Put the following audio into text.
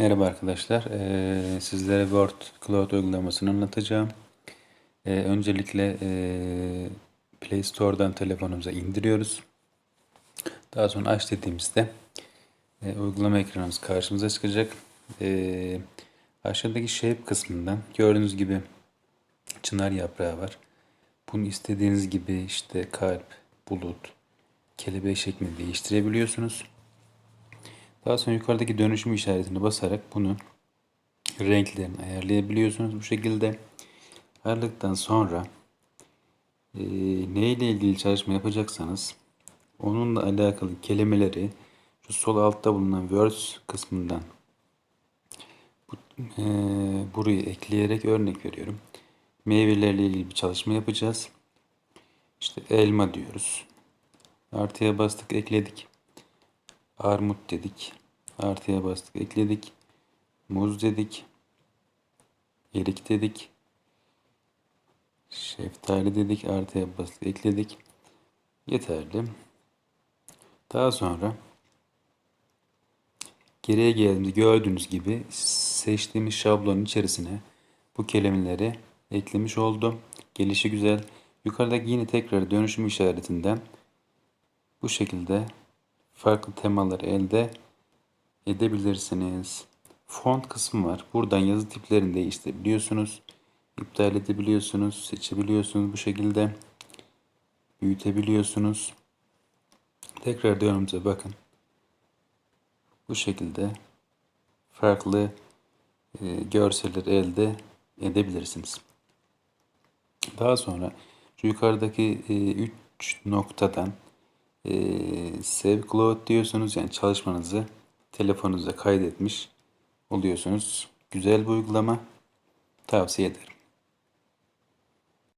Merhaba arkadaşlar. Ee, sizlere Word Cloud uygulamasını anlatacağım. Ee, öncelikle ee, Play Store'dan telefonumuza indiriyoruz. Daha sonra aç dediğimizde ee, uygulama ekranımız karşımıza çıkacak. Ee, aşağıdaki Shape kısmından gördüğünüz gibi çınar yaprağı var. Bunu istediğiniz gibi işte kalp, bulut, kelebek şeklinde değiştirebiliyorsunuz. Daha sonra yukarıdaki dönüşüm işaretine basarak bunu renklerini ayarlayabiliyorsunuz bu şekilde. Ayarladıktan sonra e, neyle ilgili çalışma yapacaksanız onunla alakalı kelimeleri şu sol altta bulunan words kısmından bu, e, burayı ekleyerek örnek veriyorum. Meyvelerle ilgili bir çalışma yapacağız. İşte elma diyoruz. Artıya bastık ekledik. Armut dedik. Artıya bastık ekledik. Muz dedik. Erik dedik. Şeftali dedik. Artıya bastık ekledik. Yeterli. Daha sonra geriye geldiğimizde gördüğünüz gibi seçtiğimiz şablonun içerisine bu kelimeleri eklemiş oldum. Gelişi güzel. Yukarıdaki yine tekrar dönüşüm işaretinden bu şekilde farklı temaları elde edebilirsiniz. Font kısmı var. Buradan yazı tiplerini değiştirebiliyorsunuz. İptal edebiliyorsunuz. Seçebiliyorsunuz bu şekilde. Büyütebiliyorsunuz. Tekrar dönümüze bakın. Bu şekilde farklı e, görseller elde edebilirsiniz. Daha sonra şu yukarıdaki 3 noktadan e, Save Cloud diyorsunuz. Yani çalışmanızı telefonunuza kaydetmiş oluyorsunuz. Güzel bir uygulama. Tavsiye ederim.